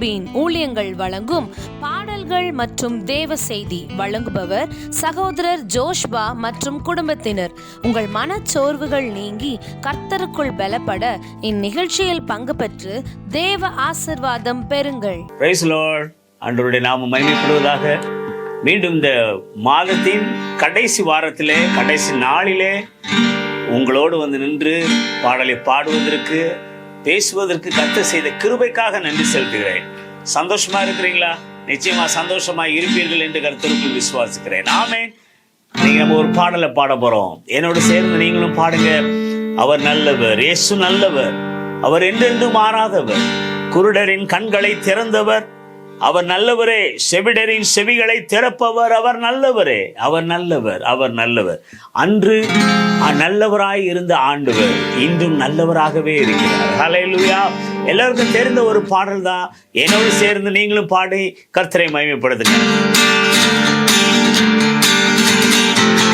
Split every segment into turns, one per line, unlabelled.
யாக்கோபின் ஊழியங்கள் வழங்கும் பாடல்கள் மற்றும் தேவ செய்தி வழங்குபவர் சகோதரர் ஜோஷ்பா மற்றும் குடும்பத்தினர். உங்கள் மனச்சோர்வுகள் நீங்கி கர்த்தருக்குள் பலப்பட இந்நிகழ்ச்சியில் பங்கு பெற்று தேவ ஆசிர்வாதம் பெறுங்கள்.
பிரைஸ் நாம மகிமைப்படுவதாக. மீண்டும் இந்த மாதத்தின் கடைசி வாரத்திலே கடைசி நாளிலே உங்களோடு வந்து நின்று பாடலை பாடுவதற்கு பேசுவதற்கு கத்த செய்த கிருபைக்காக நன்றி செலுத்துகிறேன். சந்தோஷமா இருக்கிறீங்களா? நிச்சயமா சந்தோஷமா இருப்பீர்கள் என்று கருத்தருக்குள் விசுவாசிக்கிறேன். ஆமே நீங்க ஒரு பாடலை பாட போறோம். என்னோட சேர்ந்து நீங்களும் பாடுங்க. அவர் நல்லவர் இயேசு நல்லவர். அவர் என்றென்றும் மாறாதவர். குருடரின் கண்களை திறந்தவர். அவர் நல்லவரே செவிடரின் செவிகளை திறப்பவர் அவர் நல்லவரே. அவர் நல்லவர் அவர் நல்லவர். அன்று நல்லவராய் இருந்த ஆண்டவர் இன்றும் நல்லவராகவே இருக்கிறார். ஹalleluya. எல்லாருக்கும் தெரிந்த ஒரு பாடல் தான். என்னோடு சேர்ந்து நீங்களும் பாடி கர்த்தரை மகிமைப்படுத்துங்க.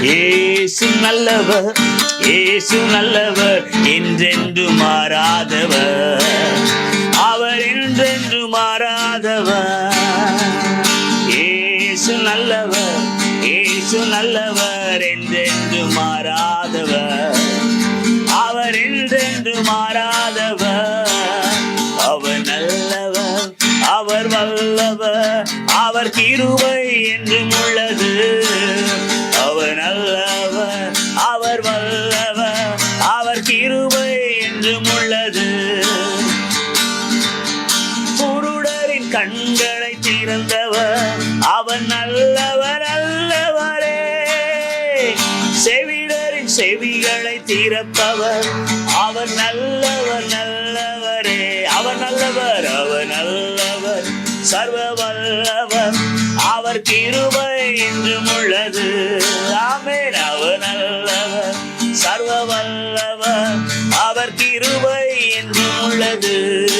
ஏசு நல்லவர் ஏசு நல்லவர் என்றென்று மாறாதவர். அவர் என்றென்று மாறாதவர். ஏசு நல்லவர் ஏசு நல்லவர் என்றென்று மாறாதவர். அவர் என்றென்று மாறாதவர். அவர் நல்லவர் அவர் வல்லவர் அவர் கிருபை என்றும் உள்ளது. அவர் நல்லவர் அவர் வல்ல பிறப்பவர் அவர் நல்லவர் நல்லவரே. அவர் நல்லவர் அவர் நல்லவர். சர்வ வல்லவர். அவர் கிருபை என்றும் உள்ளது. ஆமேன். அவர் நல்லவர். சர்வ வல்லவர். அவர் கிருபை என்றும் உள்ளது.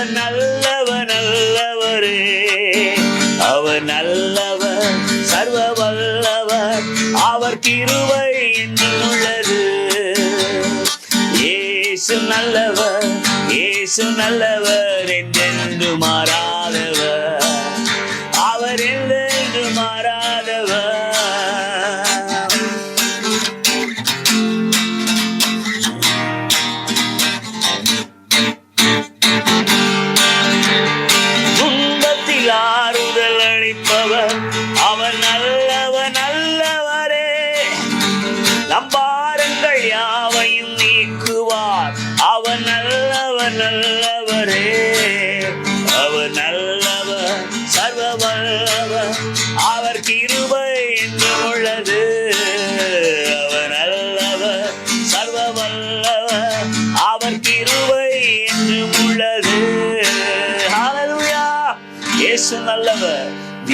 அவன் நல்லவர் நல்லவரே. அவர் நல்லவர் சர்வ வல்லவர் அவர் கிருவை என்று உள்ளது. இயேசு நல்லவர் ஏசு நல்லவர் என்றென்று மாறாதவர்.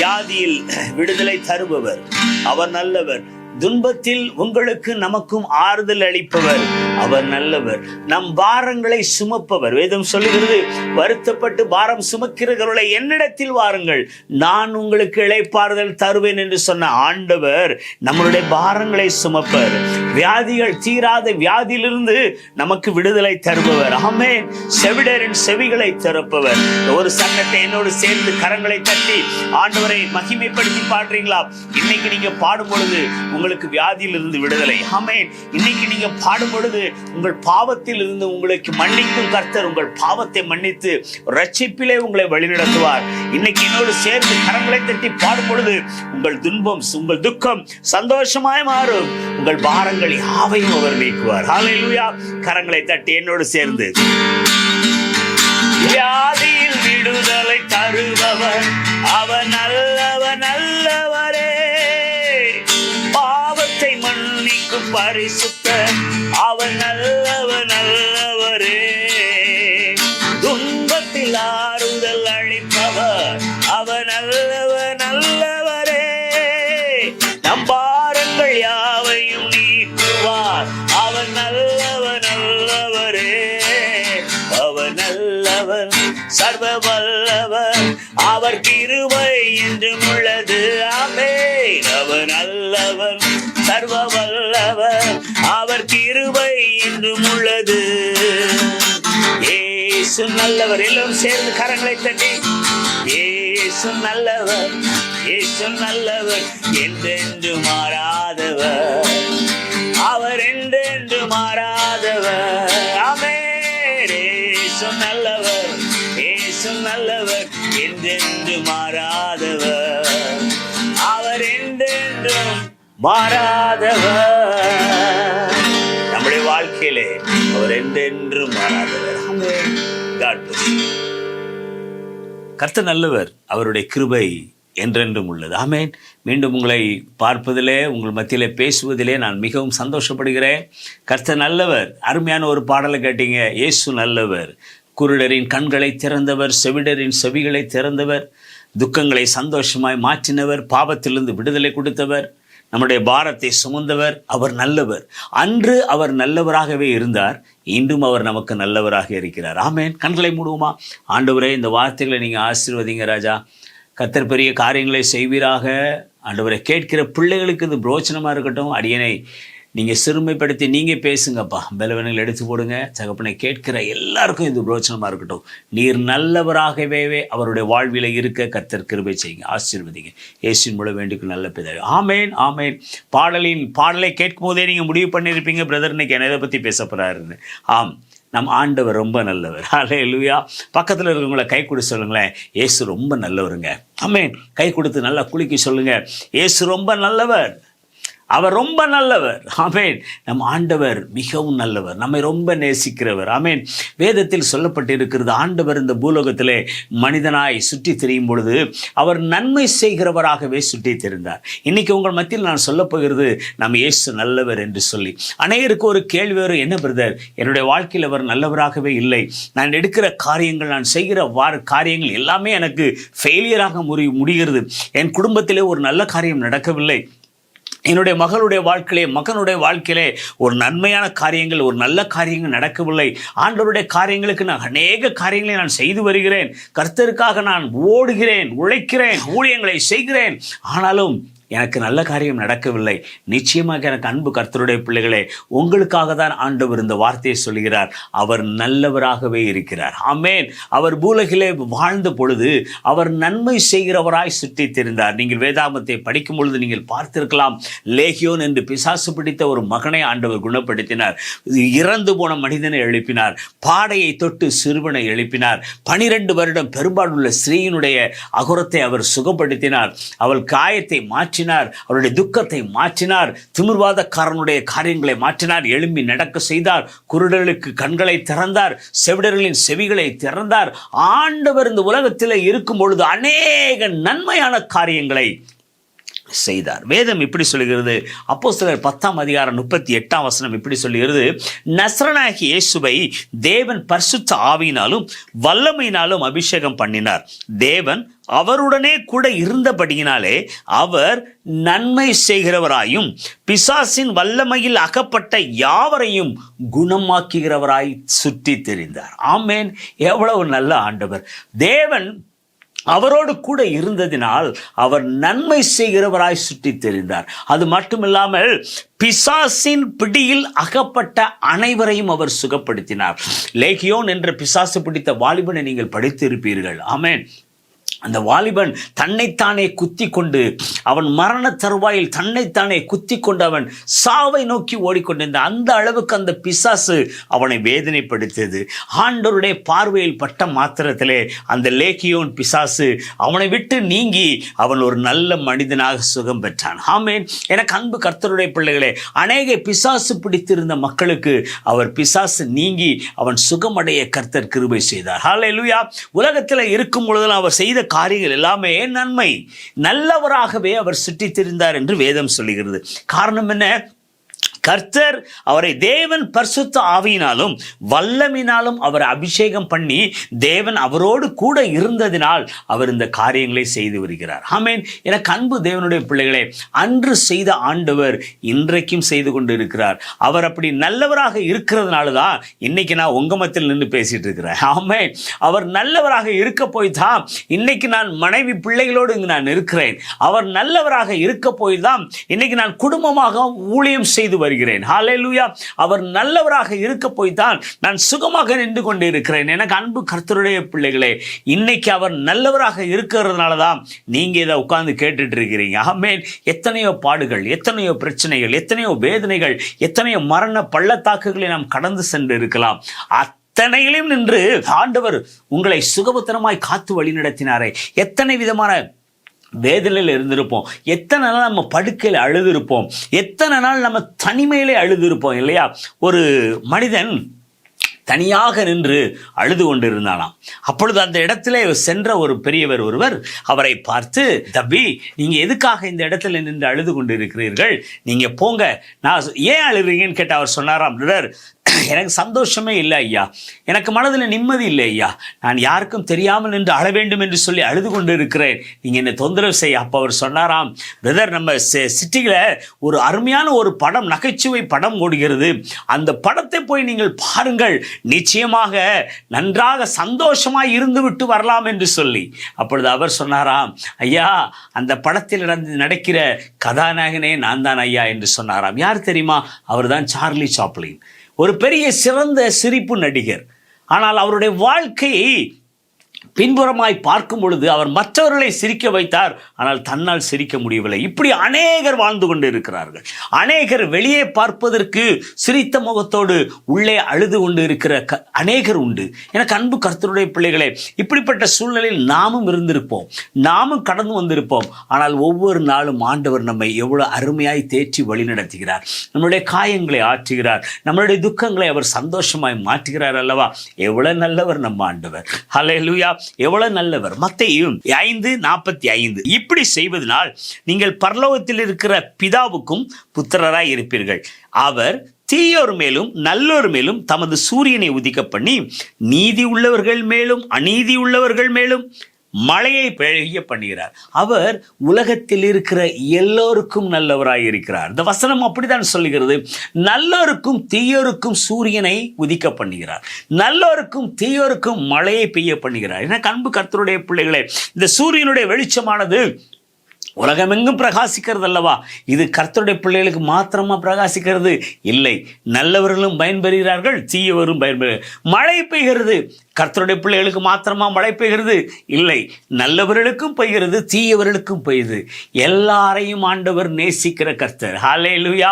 வியாதியில் விடுதலை தருபவர். அவர் நல்லவர். துன்பத்தில் உங்களுக்கு நமக்கும் ஆறுதல் அளிப்பவர். அவர் நல்லவர். நம் பாரங்களை சுமப்பவர். வேதம் சொல்லுகிறது வருத்தப்பட்டு பாரம் சுமக்கிறவர்களை என்னிடத்தில் வாருங்கள். நான் உங்களுக்கு இழைப்பாறுதல் தருவேன் என்று சொன்ன ஆண்டவர் நம்மளுடைய பாரங்களை சுமப்பர். வியாதிகள் தீராத வியாதியிலிருந்து நமக்கு விடுதலை தருபவர். ஆமே செவிடரின் செவிகளை திறப்பவர். ஒரு சங்கத்தை என்னோடு சேர்ந்து கரங்களை தட்டி ஆண்டவரை மகிமைப்படுத்தி பாடுறீங்களா? இன்னைக்கு நீங்க பாடும் பொழுது உங்களுக்கு வியாதியிலிருந்து விடுதலை. ஆமேன். இன்னைக்கு நீங்க பாடும் பொழுது உங்கள் பாவத்தில் இருந்து உங்களுக்கு மன்னிக்கும் கர்த்தர் உங்கள் பாவத்தை மன்னித்து ரட்சிப்பிலே உங்களை வழிநடத்துவார். இன்னைக்கு என்னோடு சேர்ந்து கரங்களை தட்டி பாடும் பொழுது உங்கள் துன்பம் உங்கள் துக்கம் சந்தோஷமாய் மாறும். உங்கள் பாரங்கள் யாவையும் அவர் நீக்குவார். ஹalleluya கரங்களை தட்டி என்னோடு சேர்ந்து. வியாதியில் விடுதலை தருபவர். அவர் நல்ல பரிசுத்த அவர் நல்லவர் நல்லவரே. துன்பத்தில் ஆறுதல் அளிப்பவர் அவர் நல்லவர் நல்லவரே. நம் பாரங்கள் யாவையும் நீக்குவார் அவர் நல்லவர் நல்லவரே. நல்லவர் சர்வ வல்லவர் அவர் கிருவை என்றும் உள்ளது. ஆமே அவர் நல்லவன் சர்வ வல்லவர் அவர் கிருபை என்றும் உள்ளது. ஏசு நல்லவர் எல்லோரும் சேர்ந்து கரங்களை தட்டி. ஏசு நல்லவர் ஏசு நல்லவர் என்றென்று மாறாதவர். அவர் என்றென்று மாறாதவர். ஆமென். ஏசு நல்லவர் ஏசு நல்லவர் என்றென்று மாறாதவர். நம்முடைய வாழ்க்கையிலே அவர் என்றென்றும் மாறாதவர். கர்த்த நல்லவர் அவருடைய கிருபை என்றென்றும் உள்ளது. ஆமேன். மீண்டும் உங்களை பார்ப்பதிலே உங்கள் மத்தியிலே பேசுவதிலே நான் மிகவும் சந்தோஷப்படுகிறேன். கர்த்த நல்லவர். அருமையான ஒரு பாடலை கேட்டீங்க. இயேசு நல்லவர். குருடரின் கண்களை திறந்தவர் செவிடரின் செவிகளை திறந்தவர் துக்கங்களை சந்தோஷமாய் மாற்றினவர் பாவத்திலிருந்து விடுதலை கொடுத்தவர். நம்முடைய பாரத்தை சுமந்தவர் அவர் நல்லவர். அன்று அவர் நல்லவராகவே இருந்தார் இன்றும் அவர் நமக்கு நல்லவராக இருக்கிறார். ஆமேன். கண்களை மூடுவோமா? ஆண்டவரே இந்த வார்த்தைகளை நீங்கள் ஆசீர்வதிங்க ராஜா. கத்தர் பெரிய காரியங்களை செய்வீராக. ஆண்டவரை கேட்கிற பிள்ளைகளுக்கு இது பிரோச்சனமாக இருக்கட்டும். அடியனை நீங்கள் சிறுமைப்படுத்தி நீங்கள் பேசுங்கப்பா. பலவனங்கள் எடுத்து போடுங்க. தகப்பனை கேட்கிற எல்லாருக்கும் இது பிரோச்சனமாக இருக்கட்டும். நீர் நல்லவராகவே அவருடைய வாழ்வில் இருக்க கத்தர் கிருபை செய்யுங்க. ஆசீர்வதிங்க. இயேசுவின் மூலம் வேண்டிக்கு நல்ல பிதாவே. ஆமேன் ஆமேன். பாடலின் பாடலை கேட்கும் போதே நீங்கள் முடிவு பண்ணியிருப்பீங்க பிரதர். இன்னைக்கு என்ன இதை பற்றி பேச போகிறாருன்னு ஆம் நம் ஆண்டவர் ரொம்ப நல்லவர். அலே லூயா பக்கத்தில் இருக்கிறவங்கள கை கொடு சொல்லுங்களேன். ஏசு ரொம்ப நல்லவருங்க. ஆமேன். கை கொடுத்து நல்லா குளிக்க சொல்லுங்கள் ஏசு ரொம்ப நல்லவர். அவர் ரொம்ப நல்லவர். ஆமேன். நம் ஆண்டவர் மிகவும் நல்லவர். நம்மை ரொம்ப நேசிக்கிறவர். ஆமேன். வேதத்தில் சொல்லப்பட்டிருக்கிறது ஆண்டவர் இந்த பூலோகத்திலே மனிதனாய் சுற்றி திரியும் பொழுது அவர் நன்மை செய்கிறவராகவே சுற்றி தெரிந்தார். இன்னைக்கு உங்கள் மத்தியில் நான் சொல்ல போகிறது நம்ம இயேசு நல்லவர் என்று சொல்லி. அனைவருக்கு ஒரு கேள்வி வரும். என்ன பிரதர்? என்னுடைய வாழ்க்கையில் அவர் நல்லவராகவே இல்லை. நான் எடுக்கிற காரியங்கள் நான் செய்கிற வார காரியங்கள் எல்லாமே எனக்கு ஃபெயிலியராக முடி முடிகிறது. என் குடும்பத்திலே ஒரு நல்ல காரியம் நடக்கவில்லை. என்னுடைய மகளுடைய வாழ்க்கையிலே மகனுடைய வாழ்க்கையிலே ஒரு நன்மையான காரியங்கள் ஒரு நல்ல காரியங்கள் நடக்கவில்லை. ஆண்டவருடைய காரியங்களுக்கு நான் அநேக காரியங்களை நான் செய்து வருகிறேன். கர்த்தருக்காக நான் ஓடுகிறேன் உழைக்கிறேன் ஊழியங்களை செய்கிறேன். ஆனாலும் எனக்கு நல்ல காரியம் நடக்கவில்லை. நிச்சயமாக எனக்கு அன்பு கர்த்தருடைய பிள்ளைகளே உங்களுக்காக தான் ஆண்டவர் இந்த வார்த்தையை சொல்கிறார் அவர் நல்லவராகவே இருக்கிறார். ஆமேன். அவர் பூலகிலே வாழ்ந்த பொழுது அவர் நன்மை செய்கிறவராய் சுற்றித் தெரிந்தார் நீங்கள் வேதாமத்தை படிக்கும் பொழுது நீங்கள் பார்த்திருக்கலாம் லேகியோன் என்று பிசாசு பிடித்த ஒரு மகனை ஆண்டவர் குணப்படுத்தினார். இறந்து போன மனிதனை எழுப்பினார். பாடையை தொட்டு சிறுவனை எழுப்பினார். பனிரெண்டு வருடம் பெரும்பாலுள்ள ஸ்ரீயினுடைய அகுரத்தை அவர் சுகப்படுத்தினார். அவள் காயத்தை மாற்றி மாற்றினார். அவருடைய துக்கத்தை மாற்றினார். திமிர்வாதக்காரனுடைய காரியங்களை மாற்றினார். எழும்பி நடக்க செய்தார். குருடர்களுக்கு கண்களை திறந்தார். செவிடர்களின் செவிகளை திறந்தார். ஆண்டவர் இந்த உலகத்தில் இருக்கும் பொழுது அநேக நன்மையான காரியங்களை செய்தார். வேதம் இப்படி சொல்லுகிறது. அப்போ சிலர் பத்தாம் அதிகாரம் முப்பத்தி எட்டாம் வசனம் இப்படி சொல்லுகிறது. நசரனாகி இயேசுவை தேவன் பரிசுத்த ஆவியினாலும் வல்லமையினாலும் அபிஷேகம் பண்ணினார். தேவன் அவருடனே கூட இருந்தபடியினாலே அவர் நன்மை செய்கிறவராயும் பிசாசின் வல்லமையில் அகப்பட்ட யாவரையும் குணமாக்குகிறவராய் சுற்றி தெரிந்தார். ஆமேன். எவ்வளவு நல்ல ஆண்டவர். தேவன் அவரோடு கூட இருந்ததினால் அவர் நன்மை செய்கிறவராய் சுற்றி தெரிந்தார் அது மட்டுமில்லாமல் பிசாசின் பிடியில் அகப்பட்ட அனைவரையும் அவர் சுகப்படுத்தினார். லேகியோன் என்ற பிசாசு பிடித்த வாலிபனை நீங்கள் படித்திருப்பீர்கள். ஆமேன். அந்த வாலிபன் தன்னைத்தானே குத்தி கொண்டு அவன் மரண தருவாயில் தன்னைத்தானே குத்தி கொண்டு அவன் சாவை நோக்கி ஓடிக்கொண்டிருந்த அந்த அளவுக்கு அந்த பிசாசு அவனை வேதனைப்படுத்தியது. ஆண்டோருடைய பார்வையில் பட்ட மாத்திரத்திலே அந்த லேக்கியோன் பிசாசு அவனை விட்டு நீங்கி அவன் ஒரு நல்ல மனிதனாக சுகம் பெற்றான். ஆமேன். எனக்கு அன்பு கர்த்தருடைய பிள்ளைகளே அநேக பிசாசு பிடித்திருந்த மக்களுக்கு அவர் பிசாசு நீங்கி அவன் சுகமடைய கர்த்தர் கிருபை செய்தார். ஹalleluya உலகத்தில் இருக்கும் பொழுதெல்லாம் அவர் செய்த காரியங்கள் எல்லாமே நன்மை. நல்லவராகவே அவர் சுற்றித் திரிந்தார் என்று வேதம் சொல்லுகிறது. காரணம் என்ன? கர்த்தர் அவரை தேவன் பரிசுத்த ஆவியினாலும் வல்லமினாலும் அவர் அபிஷேகம் பண்ணி தேவன் அவரோடு கூட இருந்ததினால் அவர் இந்த காரியங்களை செய்து வருகிறார். ஆமேன். எனக்கு அன்பு தேவனுடைய பிள்ளைகளே அன்று செய்த ஆண்டவர் இன்றைக்கும் செய்து கொண்டு இருக்கிறார் அவர் அப்படி நல்லவராக இருக்கிறதுனால தான் இன்னைக்கு நான் உங்க மத்தியில் நின்று பேசிட்டு இருக்கிறேன். ஆமென். அவர் நல்லவராக இருக்க போய் தான் இன்னைக்கு நான் மனைவி பிள்ளைகளோடு இங்கு நான் இருக்கிறேன். அவர் நல்லவராக இருக்க போய் தான் இன்னைக்கு நான் குடும்பமாக ஊழியம் செய்து வருகிறேன். ஹalleluya அவர் நல்லவராக இருக்க போய் தான் நான் சுகமாக நின்று கொண்டிருக்கிறேன். எனக்கு அன்பு கர்த்தருடைய பிள்ளைகளே இன்னைக்கு அவர் நல்லவராக இருக்கிறதுனால தான் நீங்க இதை உட்கார்ந்து கேட்டுட்டு இருக்கிறீங்க ஆமேன் எத்தனையோ பாடுகள் எத்தனையோ பிரச்சனைகள் எத்தனையோ வேதனைகள் எத்தனையோ மரண பள்ளத்தாக்குகளை நாம் கடந்து சென்று இருக்கலாம் அத்தனையிலும் நின்று ஆண்டவர் உங்களை சுகபத்திரமாய் காத்து வழி நடத்தினாரே எத்தனை விதமான வேதனையில் இருந்திருப்போம். எத்தனை நாள் நம்ம படுக்கையில் அழுதுருப்போம். எத்தனை நாள் நம்ம தனிமையிலே அழுதுருப்போம் இல்லையா? ஒரு மனிதன் தனியாக நின்று அழுது கொண்டிருந்தானாம். அப்பொழுது அந்த இடத்திலே சென்ற ஒரு பெரியவர் ஒருவர் அவரை பார்த்து தம்பி நீங்கள் எதுக்காக இந்த இடத்துல நின்று அழுது கொண்டிருக்கிறீர்கள்? நீங்கள் போங்க. நான் ஏன் அழுகிறீங்கன்னு கேட்டு அவர் சொன்னாராம் பிரதர் எனக்கு சந்தோஷமே இல்லை ஐயா. எனக்கு மனதில் நிம்மதி இல்லை ஐயா. நான் யாருக்கும் தெரியாமல் நின்று அழ வேண்டும் என்று சொல்லி அழுது கொண்டு இருக்கிறேன் நீங்கள் என்னை தொந்தரவு செய்ய அப்போ அவர் சொன்னாராம் பிரதர் நம்ம சிட்டியில் ஒரு அருமையான ஒரு படம் நகைச்சுவை படம் ஓடுகிறது. அந்த படத்தை போய் நீங்கள் பாருங்கள். நிச்சயமாக நன்றாக சந்தோஷமாக இருந்து விட்டு வரலாம் என்று சொல்லி. அப்பொழுது அவர் சொன்னாராம் ஐயா அந்த படத்தில் நடந்து நடக்கிற கதாநாயகனே நான் தான் ஐயா என்று சொன்னாராம். யார் தெரியுமா? அவர்தான் சார்லி சாப்ளின். ஒரு பெரிய சிறந்த சிரிப்பு நடிகர். ஆனால் அவருடைய வாழ்க்கையை பின்புறமாய் பார்க்கும் பொழுது அவர் மற்றவர்களை சிரிக்க வைத்தார். ஆனால் தன்னால் சிரிக்க முடியவில்லை. இப்படி அநேகர் வாழ்ந்து கொண்டு இருக்கிறார்கள் அநேகர் வெளியே பார்ப்பதற்கு சிரித்த முகத்தோடு உள்ளே அழுது கொண்டு இருக்கிற க அநேகர் உண்டு. எனக்கு அன்பு கருத்தருடைய பிள்ளைகளே இப்படிப்பட்ட சூழ்நிலையில் நாமும் இருந்திருப்போம். நாமும் கடந்து வந்திருப்போம். ஆனால் ஒவ்வொரு நாளும் ஆண்டவர் நம்மை எவ்வளோ அருமையாய் தேற்றி வழிநடத்துகிறார். நம்மளுடைய காயங்களை ஆற்றுகிறார். நம்மளுடைய துக்கங்களை அவர் சந்தோஷமாய் மாற்றுகிறார் அல்லவா? எவ்வளோ நல்லவர் நம்ம ஆண்டவர். ஹalleluya எவ்வளவு நல்லவர்? மத்தையும் ஐந்து நாற்பத்தி ஐந்து. இப்படி செய்வதனால் நீங்கள் பரலோகத்தில் இருக்கிற பிதாவுக்கும் புத்திரராய் இருப்பீர்கள். அவர் தீயோர் மேலும் நல்லோர் மேலும் தமது சூரியனை உதிக்க பண்ணி நீதி உள்ளவர்கள் மேலும் அநீதி உள்ளவர்கள் மேலும் மழையை பெய்ய பண்ணுகிறார். அவர் உலகத்தில் இருக்கிற எல்லோருக்கும் நல்லவராய் இருக்கிறார். இந்த வசனம் அப்படித்தான் சொல்லுகிறது. நல்லோருக்கும் தீயோருக்கும் சூரியனை உதிக்க பண்ணுகிறார். நல்லோருக்கும் தீயோருக்கும் மழையை பெய்ய பண்ணுகிறார். ஏன்னா கண்பு கர்த்தருடைய பிள்ளைகளே இந்த சூரியனுடைய வெளிச்சமானது உலகமெங்கும் பிரகாசிக்கிறது அல்லவா? இது கர்த்தருடைய பிள்ளைகளுக்கு மாத்திரமா பிரகாசிக்கிறது? இல்லை. நல்லவர்களும் பயன்பெறுகிறார்கள் தீயவரும் பயன்பெறு மழை பெய்கிறது. கர்த்தருடைய பிள்ளைகளுக்கு மாத்திரமா மழை பெய்கிறது? இல்லை. நல்லவர்களுக்கும் பெய்கிறது தீயவர்களுக்கும் பெய்யுது. எல்லாரையும் ஆண்டவர் நேசிக்கிற கர்த்தர். ஹாலே லுயா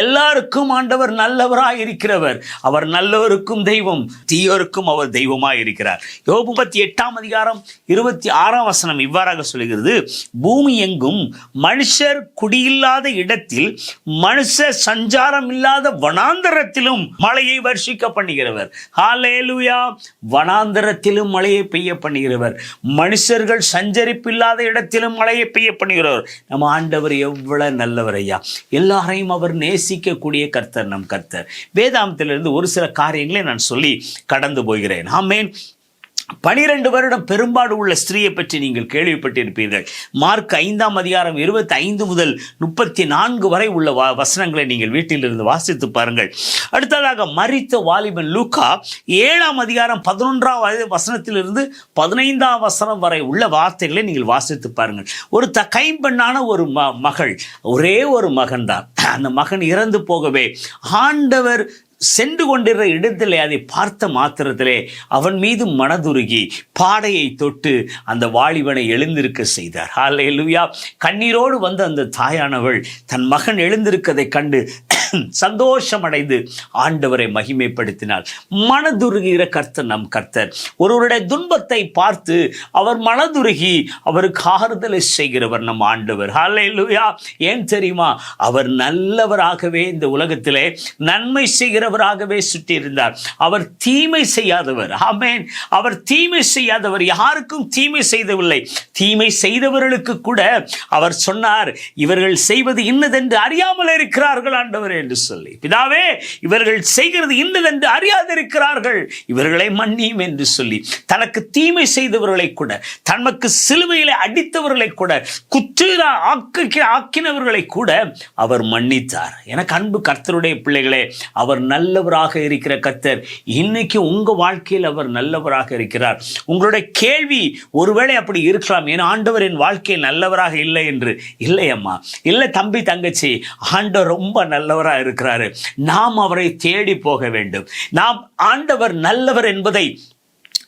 எல்லாருக்கும் ஆண்டவர் நல்லவராய் இருக்கிறவர் அவர் நல்லவருக்கும் தெய்வம் தீயோருக்கும் அவர் தெய்வமாய் இருக்கிறார் யோபு முப்பத்தி எட்டாம் அதிகாரம் இருபத்தி ஆறாம் வசனம் இவ்வாறாக சொல்கிறது பூமி எங்கும் மனுஷர் குடியில்லாத இடத்தில் மனுஷ சஞ்சாரம் இல்லாத வனாந்தரத்திலும் மழையை வர்ஷிக்க பண்ணுகிறவர் ஹாலேலுயா வனாந்தரத்திலும் மழையை பெய்ய பண்ணுகிறவர். மனுஷர்கள் சஞ்சரிப்பு இல்லாத இடத்திலும் மழையை பெய்ய பண்ணுகிறவர். நம்ம ஆண்டவர் எவ்வளவு நல்லவர் ஐயா. எல்லாரையும் அவர் நேசிக்கக்கூடிய கர்த்தர் நம் கர்த்தர். வேதாந்தத்திலிருந்து ஒரு சில காரியங்களை நான் சொல்லி கடந்து போகிறேன். ஆமேன். பனிரெண்டு வருடம் பெரும்பாடு உள்ள ஸ்திரீயை பற்றி நீங்கள் கேள்விப்பட்டிருப்பீர்கள். மார்க் ஐந்தாம் அதிகாரம் இருபத்தி ஐந்து முதல் முப்பத்தி நான்கு வரை உள்ள வா வசனங்களை நீங்கள் வீட்டிலிருந்து வாசித்து பாருங்கள். அடுத்ததாக மறித்த வாலிபன் லூக்கா ஏழாம் அதிகாரம் பதினொன்றாம் வயது வசனத்திலிருந்து பதினைந்தாம் வசனம் வரை உள்ள வார்த்தைகளை நீங்கள் வாசித்து பாருங்கள். ஒரு த கைம்பெண்ணான ஒரு ம மகள் ஒரே ஒரு மகன்தான். அந்த மகன் இறந்து போகவே ஆண்டவர் சென்று கொண்டிருந்த இடத்திலே அதை பார்த்த மாத்திரத்திலே அவன் மீது மனதுருகி பாடையை தொட்டு அந்த வாலிபனை எழுந்திருக்க செய்தார். ஹalleluya கண்ணீரோடு வந்த அந்த தாயானவள் தன் மகன் எழுந்திருக்கதை கண்டு சந்தோஷமடைந்து ஆண்டவரை மகிமைப்படுத்தினார். மனதுருகிற கர்த்தர் நம் கர்த்தர். ஒருவருடைய துன்பத்தை பார்த்து அவர் மனதுருகி அவருக்கு ஆறுதலை செய்கிறவர் நம் ஆண்டவர். ஹalleluya ஏன் தெரியுமா? அவர் நல்லவராகவே இந்த உலகத்திலே நன்மை செய்கிறவராகவே சுற்றியிருந்தார். அவர் தீமை செய்யாதவர். ஆமேன் அவர் தீமை செய்யாதவர். யாருக்கும் தீமை செய்தவில்லை. தீமை செய்தவர்களுக்கு கூட அவர் சொன்னார் இவர்கள் செய்வது இன்னதென்று அறியாமல் இருக்கிறார்கள் ஆண்டவரே. என்று சொல்லி பிதாவே இவர்கள் செய்கிறது இன்னதென்று அறியாதிருக்கிறார்கள். இவர்களை மன்னியும் என்று சொல்லி தனக்கு தீமை செய்தவர்களை கூட தனக்கு சிலுவையில அடித்தவர்களை கூட குற்றீர ஆக்கி ஆக்கினவர்களை கூட அவர் மன்னித்தார். எனக்கு அன்பு கர்த்தருடைய பிள்ளைகளே அவர் நல்லவராக இருக்கிற கர்த்தர் இன்னைக்கு உங்க வாழ்க்கையில் அவர் நல்லவராக இருக்கிறார். உங்களுடைய கேள்வி ஒருவேளை அப்படி இருக்கலாம் ஏன்னா ஆண்டவர் என் வாழ்க்கையில் நல்லவராக இல்லை என்று. இல்லை அம்மா. இல்லை தம்பி தங்கச்சி. ஆண்டவர் ரொம்ப நல்லவராக இருக்கிறாரு. நாம் அவரை தேடி போக வேண்டும். நாம் ஆண்டவர் நல்லவர் என்பதை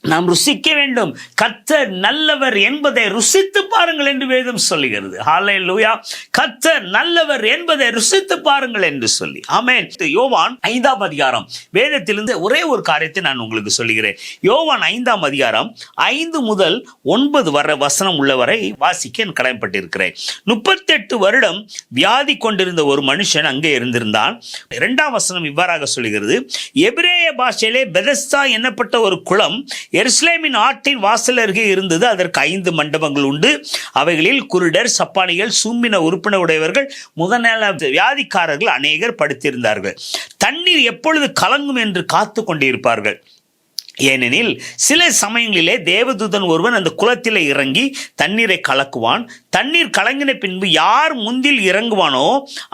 நாம் ருசிக்க வேண்டும். கத்தர் நல்லவர் என்பதை ருசித்து பாருங்கள் என்று வேதம் சொல்லுகிறது. ஹாலே லூயா கத்தர் நல்லவர் என்பதை ருசித்து பாருங்கள் என்று சொல்லி. ஆமேன் யோவான் ஐந்தாம் அதிகாரம். வேதத்திலிருந்து ஒரே ஒரு காரியத்தை நான் உங்களுக்கு சொல்லுகிறேன். யோவான் ஐந்தாம் அதிகாரம் ஐந்து முதல் ஒன்பது வர வசனம் உள்ளவரை வாசிக்க நான் கடமைப்பட்டிருக்கிறேன். முப்பத்தெட்டு வருடம் வியாதி கொண்டிருந்த ஒரு மனுஷன் அங்கே இருந்திருந்தான். இரண்டாம் வசனம் இவ்வாறாக சொல்லுகிறது. எபிரேய பாஷையிலே பெதஸ்தா என்னப்பட்ட ஒரு குளம் எருசலேமின் ஆற்றின் வாசல் அருகே இருந்தது. அதற்கு ஐந்து மண்டபங்கள் உண்டு. அவைகளில் குருடர் சப்பானிகள் சூம்பின உறுப்பினர் உடையவர்கள் முதநல வியாதிக்காரர்கள் அநேகர் படுத்திருந்தார்கள். தண்ணீர் எப்பொழுது கலங்கும் என்று காத்து கொண்டிருப்பார்கள். ஏனெனில் சில சமயங்களிலே தேவதூதன் ஒருவன் அந்த குளத்திலே இறங்கி தண்ணீரை கலக்குவான். தண்ணீர் கலங்கின பின்பு யார் முந்தில் இறங்குவானோ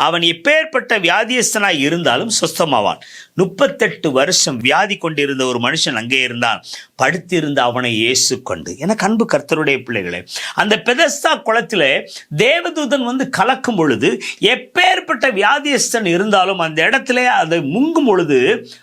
அவன் எப்பேற்பட்ட வியாதியஸ்தனாய் இருந்தாலும் சுஸ்தமாவான். முப்பத்தெட்டு வருஷம் வியாதி கொண்டிருந்த ஒரு மனுஷன் அங்கே இருந்தான். படுத்திருந்த அவனை இயேசு கொண்டு. எனக்கு அன்பு கர்த்தருடைய பிள்ளைகளே அந்த பெதஸ்தா குளத்தில் தேவதூதன் வந்து கலக்கும் பொழுது எப்பேற்பட்ட வியாதியஸ்தன் இருந்தாலும் அந்த இடத்துல அதை முங்கும் பொழுது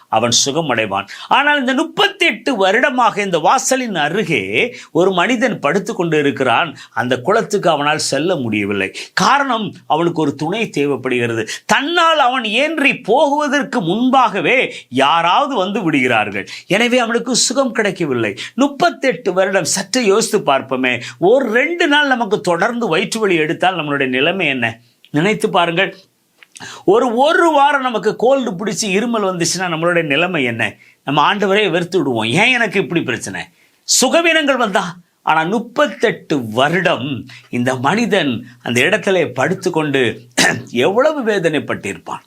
அவன் சுகம் அடைவான் ஆனால் இந்த முப்பத்தி எட்டு வருடமாக இந்த வாசலின் அருகே ஒரு மனிதன் படுத்து கொண்டு இருக்கிறான் அந்த குளத்துக்கு அவன் அவனால் செல்ல முடியவில்லை. காரணம் அவனுக்கு ஒரு துணை தேவைப்படுகிறது. தன்னால் அவன் ஏன்றி போகுவதற்கு முன்பாகவே யாராவது வந்து விடுகிறார்கள். எனவே அவனுக்கு சுகம் கிடைக்கவில்லை. முப்பத்தெட்டு வருடம் சற்று யோசித்து பார்ப்போமே. ஒரு ரெண்டு நாள் நமக்கு தொடர்ந்து வயிற்று வலி எடுத்தால் நம்மளுடைய நிலைமை என்ன? நினைத்து பாருங்கள். ஒரு ஒரு வாரம் நமக்கு கோல்டு பிடிச்சி இருமல் வந்துச்சுன்னா நம்மளுடைய நிலைமை என்ன? நம்ம ஆண்டவரே வெறுத்து விடுவோம். ஏன் எனக்கு இப்படி பிரச்சனை? சுகவீனங்கள் வந்தா ஆனால் முப்பத்தெட்டு வருடம் இந்த மனிதன் அந்த இடத்துல படுத்துக்கொண்டு எவ்வளவு வேதனைப்பட்டிருப்பான்?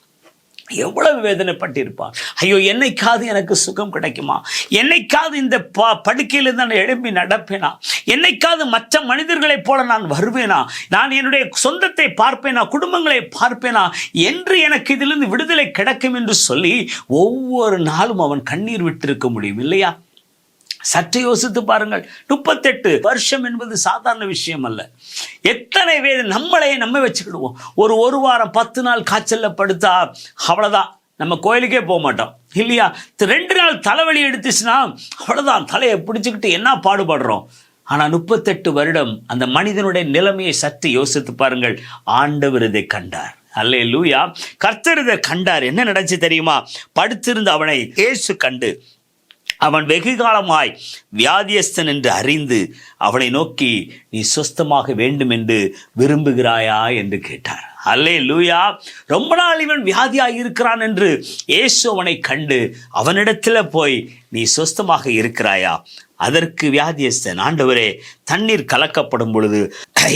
எவ்வளவு வேதனைப்பட்டிருப்பான்? ஐயோ என்னைக்காவது எனக்கு சுகம் கிடைக்குமா? என்னைக்காவது இந்த ப படுக்கையிலிருந்து நான் எழும்பி நடப்பேனா? என்னைக்காவது மற்ற மனிதர்களைப் போல நான் வருவேனா? நான் என்னுடைய சொந்தத்தை பார்ப்பேனா? குடும்பங்களை பார்ப்பேனா? என்று எனக்கு இதிலிருந்து விடுதலை கிடைக்கும் என்று சொல்லி ஒவ்வொரு நாளும் அவன் கண்ணீர் விட்டிருக்க முடியும் இல்லையா? சற்று யோசித்து பாருங்கள். முப்பத்தெட்டு வருஷம் என்பது சாதாரண விஷயம் அல்ல. எத்தனை பேர் நம்மளே நம்ம வச்சுக்கிடுவோம். ஒரு ஒரு வாரம் பத்து நாள் காய்ச்சலில் படுத்தா அவ்வளோதான் நம்ம கோயிலுக்கே போக மாட்டோம். இல்லையா? ரெண்டு நாள் தலைவலி எடுத்துச்சுன்னா அவ்வளோதான் தலையை பிடிச்சிக்கிட்டு என்ன பாடுபடுறோம்? ஆனால் முப்பத்தெட்டு வருடம் அந்த மனிதனுடைய நிலைமையை சற்று யோசித்து பாருங்கள். ஆண்டவர் இதை கண்டார். அல்லே லூயா கர்த்தர் இதை கண்டார். என்ன நடந்துச்சு தெரியுமா? படுத்திருந்த அவனை ஏசு கண்டு அவன் வெகு காலமாய் வியாதியஸ்தன் என்று அறிந்து அவனை நோக்கி நீ சொஸ்தமாக வேண்டும் என்று விரும்புகிறாயா? என்று கேட்டார். அல்லே லூயா ரொம்ப நாள் இவன் வியாதியாக இருக்கிறான் என்று இயேசு அவனை கண்டு அவனிடத்தில் போய் நீ சொஸ்தமாக இருக்கிறாயா? அதற்கு வியாதியஸ்தன் ஆண்டவரே தண்ணீர் கலக்கப்படும் பொழுது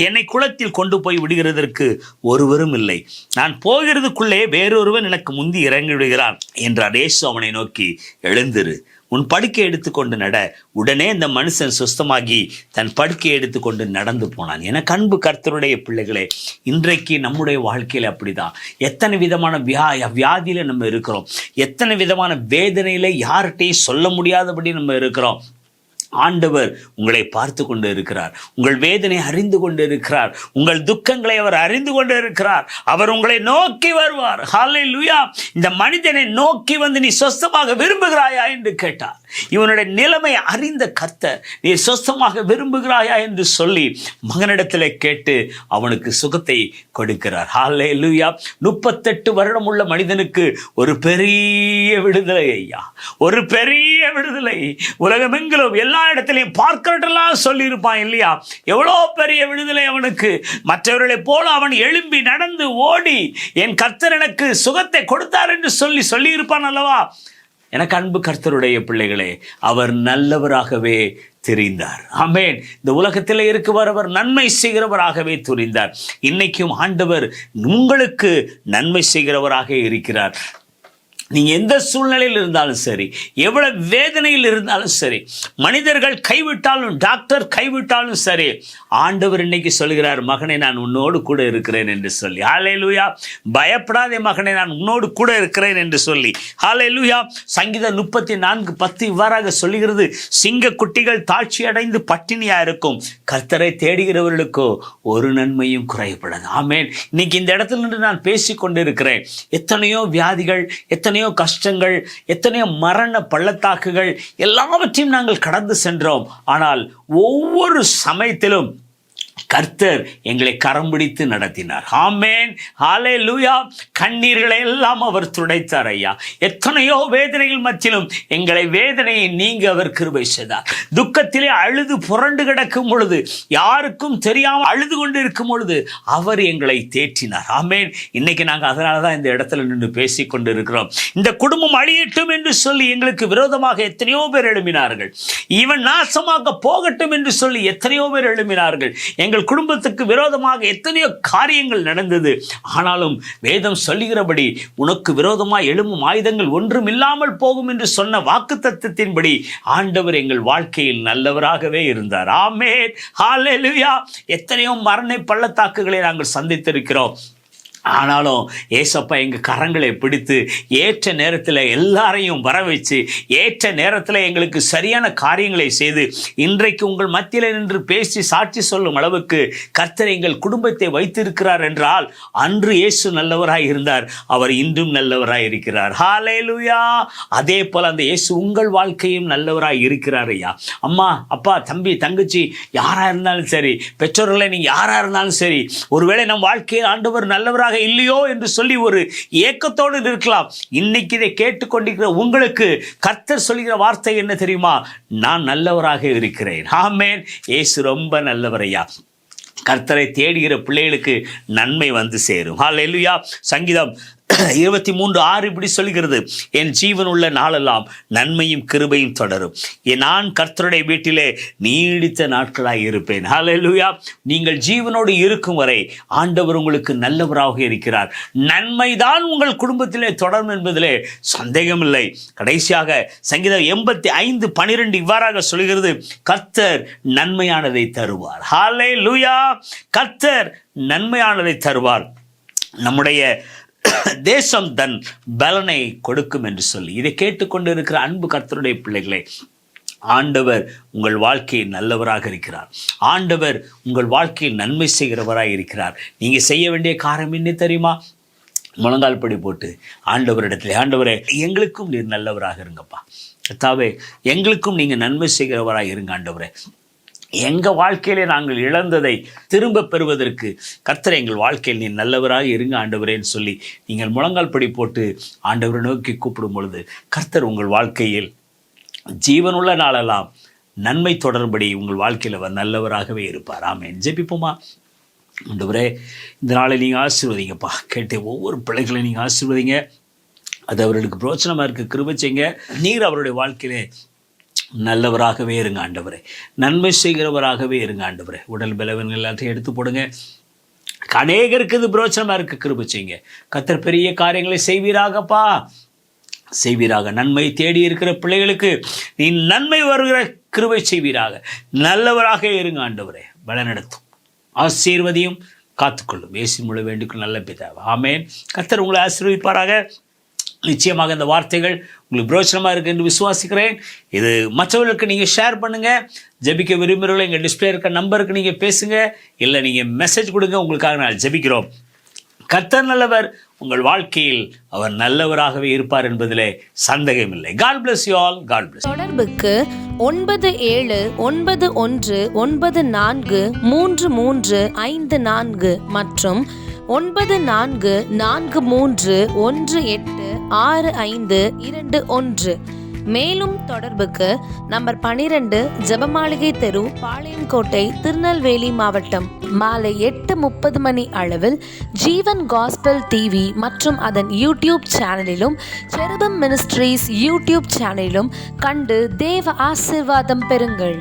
என்னை குளத்தில் கொண்டு போய் விடுகிறதற்கு ஒருவரும் இல்லை. நான் போகிறதுக்குள்ளே வேறொருவன் எனக்கு முந்தி இறங்கி விடுகிறான் என்றார் இயேசு அவனை நோக்கி எழுந்திரு உன் படுக்கை எடுத்துக்கொண்டு நட. உடனே இந்த மனுஷன் சுஸ்தமாகி தன் படுக்கையை எடுத்துக்கொண்டு நடந்து போனான். என கண்பு கர்த்தருடைய பிள்ளைகளே இன்றைக்கு நம்முடைய வாழ்க்கையில் அப்படிதான். எத்தனை விதமான வியா வியாதியில் நம்ம இருக்கிறோம். எத்தனை விதமான வேதனையில் யார்கிட்டையும் சொல்ல முடியாதபடி நம்ம இருக்கிறோம். ஆண்டவர் உங்களை பார்த்து கொண்டு இருக்கிறார் உங்கள் வேதனை அறிந்து கொண்டு இருக்கிறார் உங்கள் துக்கங்களை அவர் அறிந்து கொண்டு இருக்கிறார் அவர் உங்களை நோக்கி வருவார். ஹாலே லுயா இந்த மனிதனை நோக்கி வந்து நீ சொஸ்தமாக விரும்புகிறாயா என்று கேட்டார். இவனுடைய நிலைமை அறிந்த கர்த்தர் நீ சொஸ்தமாக விரும்புகிறாயா? என்று சொல்லி மகனிடத்தில் கேட்டு அவனுக்கு சுகத்தை கொடுக்கிறார். ஹாலே லுயா முப்பத்தெட்டு வருடம் உள்ள மனிதனுக்கு ஒரு பெரிய விடுதலை ஐயா. ஒரு பெரிய விடுதலை. உலகமெங்கிலும் எல்லா எல்லா இடத்திலையும் பார்க்கிறதெல்லாம் சொல்லியிருப்பான் இல்லையா? எவ்வளோ பெரிய விடுதலை அவனுக்கு. மற்றவர்களைப் போல அவன் எழும்பி நடந்து ஓடி என் கர்த்தர் எனக்கு சுகத்தை கொடுத்தார் என்று சொல்லி சொல்லியிருப்பான் அல்லவா? எனக்கு அன்பு கர்த்தருடைய பிள்ளைகளே அவர் நல்லவராகவே தெரிந்தார். ஆமேன். இந்த உலகத்தில் இருக்குவர் அவர் நன்மை செய்கிறவராகவே துரிந்தார். இன்னைக்கும் ஆண்டவர் உங்களுக்கு நன்மை செய்கிறவராக இருக்கிறார். நீங்கள் எந்த சூழ்நிலையில் இருந்தாலும் சரி எவ்வளவு வேதனையில் இருந்தாலும் சரி மனிதர்கள் கைவிட்டாலும் டாக்டர் கைவிட்டாலும் சரி ஆண்டவர் இன்னைக்கு சொல்கிறார் மகனை நான் உன்னோடு கூட இருக்கிறேன் என்று சொல்லி. ஹalleluya பயப்படாதே மகனை நான் உன்னோடு கூட இருக்கிறேன் என்று சொல்லி. ஹalleluya சங்கீதம் முப்பத்தி நான்கு பத்து இவ்வாறாக சொல்லுகிறது சிங்க குட்டிகள் தாழ்ச்சி அடைந்து பட்டினியாக இருக்கும். கர்த்தரை தேடுகிறவர்களுக்கோ ஒரு நன்மையும் குறையப்படாது. ஆமேன் இன்னைக்கு இந்த இடத்துல நின்று நான் பேசி கொண்டிருக்கிறேன் எத்தனையோ வியாதிகள் எத்தனையோ கஷ்டங்கள் எத்தனையோ மரண பள்ளத்தாக்குகள் எல்லாவற்றையும் நாங்கள் கடந்து சென்றோம். ஆனால் ஒவ்வொரு சமயத்திலும் கர்த்தர் எங்களை கரம் பிடித்து நடத்தினார். ஆமேன். ஹாலே லூயா கண்ணீர்களை எல்லாம் அவர் துடைத்தார் ஐயா. எத்தனையோ வேதனைகள் மத்தியிலும் எங்களை வேதனையை நீங்க அவர் கிருபை செய்தார். துக்கத்திலே அழுது புரண்டு கிடக்கும் பொழுது யாருக்கும் தெரியாமல் அழுது கொண்டு இருக்கும் பொழுது அவர் எங்களை தேற்றினார். ஆமேன். இன்னைக்கு நாங்கள் அதனால தான் இந்த இடத்துல நின்று பேசி கொண்டு இருக்கிறோம் இந்த குடும்பம் அழியட்டும் என்று சொல்லி எங்களுக்கு விரோதமாக எத்தனையோ பேர் எழுப்பினார்கள் இவன் நாசமாக போகட்டும் என்று சொல்லி எத்தனையோ பேர் எழுப்பினார்கள் எங்கள் குடும்பத்துக்கு விரோதமாக எத்தனையோ காரியங்கள் நடந்தது. ஆனாலும் வேதம் சொல்லுகிறபடி உனக்கு விரோதமாக எழும்பும் ஆயுதங்கள் ஒன்றும் இல்லாமல் போகும் என்று சொன்ன வாக்கு தத்துவத்தின்படி ஆண்டவர் எங்கள் வாழ்க்கையில் நல்லவராகவே இருந்தார். ஆமே ஹalleluya. எத்தனையோ மரண பள்ளத்தாக்குகளை நாங்கள் சந்தித்திருக்கிறோம். ஆனாலும் ஏசப்பா எங்கள் கரங்களை பிடித்து ஏற்ற நேரத்தில் எல்லாரையும் வர வச்சு ஏற்ற நேரத்தில் எங்களுக்கு சரியான காரியங்களை செய்து இன்றைக்கு உங்கள் மத்தியில் நின்று பேசி சாட்சி சொல்லும் அளவுக்கு கர்த்தர் எங்கள் குடும்பத்தை வைத்திருக்கிறார் என்றால் அன்று இயேசு நல்லவராய் இருந்தார் அவர் இன்றும் நல்லவராய் இருக்கிறார். ஹalleluya அதே போல் அந்த இயேசு உங்கள் வாழ்க்கையும் நல்லவராய் இருக்கிறார் ஐயா. அம்மா அப்பா தம்பி தங்கச்சி யாராக இருந்தாலும் சரி பெற்றோர்களை நீங்கள் யாராக இருந்தாலும் சரி ஒருவேளை நம் வாழ்க்கையில் ஆண்டவர் நல்லவராக இல்லையோ என்று சொல்லி ஒரு ஏக்கத்தோடு இருக்கலாம். இன்னைக்கு இதை கேட்டுக்கொண்டிருக்கிற உங்களுக்கு கர்த்தர் சொல்லுகிற வார்த்தை என்ன தெரியுமா? நான் நல்லவராக இருக்கிறேன். ஆமேன். ஏசு ரொம்ப நல்லவரையா கர்த்தரை தேடுகிற பிள்ளைகளுக்கு நன்மை வந்து சேரும். ஹalleluya சங்கீதம் இருபத்தி மூன்று ஆறு இப்படி சொல்கிறது. என் ஜீவன் உள்ள நாளெல்லாம் நன்மையும் கிருபையும் தொடரும். நான் கர்த்தருடைய வீட்டிலே நீடித்த நாட்களாக இருப்பேன். ஹalleluya நீங்கள் ஜீவனோடு இருக்கும் வரை ஆண்டவர் உங்களுக்கு நல்லவராக இருக்கிறார். நன்மைதான் உங்கள் குடும்பத்திலே தொடரும் என்பதிலே சந்தேகமில்லை. கடைசியாக சங்கீதம் எண்பத்தி ஐந்து பனிரெண்டு இவ்வாறாக சொல்கிறது. கர்த்தர் நன்மையானதை தருவார். ஹalleluya கர்த்தர் நன்மையானதை தருவார். நம்முடைய தேசம் தன் பலனை கொடுக்கும் என்று சொல்லி. இதை கேட்டுக்கொண்டு இருக்கிற அன்பு கர்த்தருடைய பிள்ளைகளை ஆண்டவர் உங்கள் வாழ்க்கையை நல்லவராக இருக்கிறார். ஆண்டவர் உங்கள் வாழ்க்கையில் நன்மை செய்கிறவராக இருக்கிறார். நீங்கள் செய்ய வேண்டிய காரம் என்ன தெரியுமா? முழங்கால் படி போட்டு ஆண்டவரிடத்தில் ஆண்டவரே எங்களுக்கும் நீர் நல்லவராக இருங்கப்பா. தாவே எங்களுக்கும் நீங்கள் நன்மை செய்கிறவராக இருங்க ஆண்டவரே. எங்கள் வாழ்க்கையிலே நாங்கள் இழந்ததை திரும்ப பெறுவதற்கு கர்த்தரை எங்கள் வாழ்க்கையில் நீ நல்லவராக இருங்க ஆண்டவரேன்னு சொல்லி நீங்கள் முழங்கால் படி போட்டு ஆண்டவரை நோக்கி கூப்பிடும் பொழுது கர்த்தர் உங்கள் வாழ்க்கையில் ஜீவனுள்ள நாளெல்லாம் நன்மை தொடரும்படி உங்கள் வாழ்க்கையில் அவர் நல்லவராகவே இருப்பார். ஆமேன். ஜெபிப்போமா? ஆண்டவரே இந்த நாளை நீங்கள் ஆசீர்வதிங்கப்பா. கேட்ட ஒவ்வொரு பிள்ளைகளையும் நீங்கள் ஆசீர்வதிங்க. அது அவர்களுக்கு பிரோச்சனமாக இருக்க கிருபை செய்யுங்க. நீர் அவருடைய வாழ்க்கையிலே நல்லவராகவே இருங்க ஆண்டவரே. நன்மை செய்கிறவராகவே இருங்க ஆண்டவரே. உடல் பலவன்கள் எல்லாத்தையும் எடுத்து போடுங்க. அநேகருக்கு இது பிரோச்சனமாக இருக்க கிருபை செய்யுங்க. கத்தர் பெரிய காரியங்களை செய்வீராகப்பா. செய்வீராக. நன்மை தேடி இருக்கிற பிள்ளைகளுக்கு நீ நன்மை வருகிற கிருபை செய்வீராக. நல்லவராக இருங்க ஆண்டவரே. பலனடத்தும் ஆசீர்வதியும் காத்துக்கொள்ளும். ஏசி முழு வேண்டுக்கும் நல்ல பிதாவை. ஆமேன். கத்தர் உங்களை ஆசீர்வதிப்பாராக. நிச்சயமாக இந்த வார்த்தைகள் உங்களுக்கு பிரோச்சனமாக இருக்குது என்று விசுவாசிக்கிறேன். இது மற்றவர்களுக்கு நீங்கள் ஷேர் பண்ணுங்கள் ஜெபிக்க விரும்புகிறவர்கள் எங்கள் டிஸ்பிளே இருக்க நம்பருக்கு நீங்கள் பேசுங்க. இல்லை நீங்கள் மெசேஜ் கொடுங்க உங்களுக்காக நான் ஜெபிக்கிறோம். கர்த்தர் நல்லவர் உங்கள் வாழ்க்கையில் அவர் நல்லவராகவே இருப்பார் என்பதிலே சந்தேகமில்லை God bless you all God bless
தொடர்புக்கு ஒன்பது ஏழு ஒன்பது ஒன்று ஒன்பது நான்கு மூன்று மூன்று ஐந்து நான்கு மற்றும் ஒன்பது நான்கு நான்கு மூன்று ஒன்று எட்டு ஆறு ஐந்து இரண்டு ஒன்று. மேலும் தொடர்புக்கு நம்பர் பனிரெண்டு ஜெபமாளிகை தெரு பாளையங்கோட்டை திருநெல்வேலி மாவட்டம். மாலை எட்டு முப்பது மணி அளவில் ஜீவன் காஸ்பல் டிவி மற்றும் அதன் யூடியூப் சேனலிலும் செருபம் மினிஸ்ட்ரீஸ் யூடியூப் சேனலிலும் கண்டு தேவ ஆசிர்வாதம் பெறுங்கள்.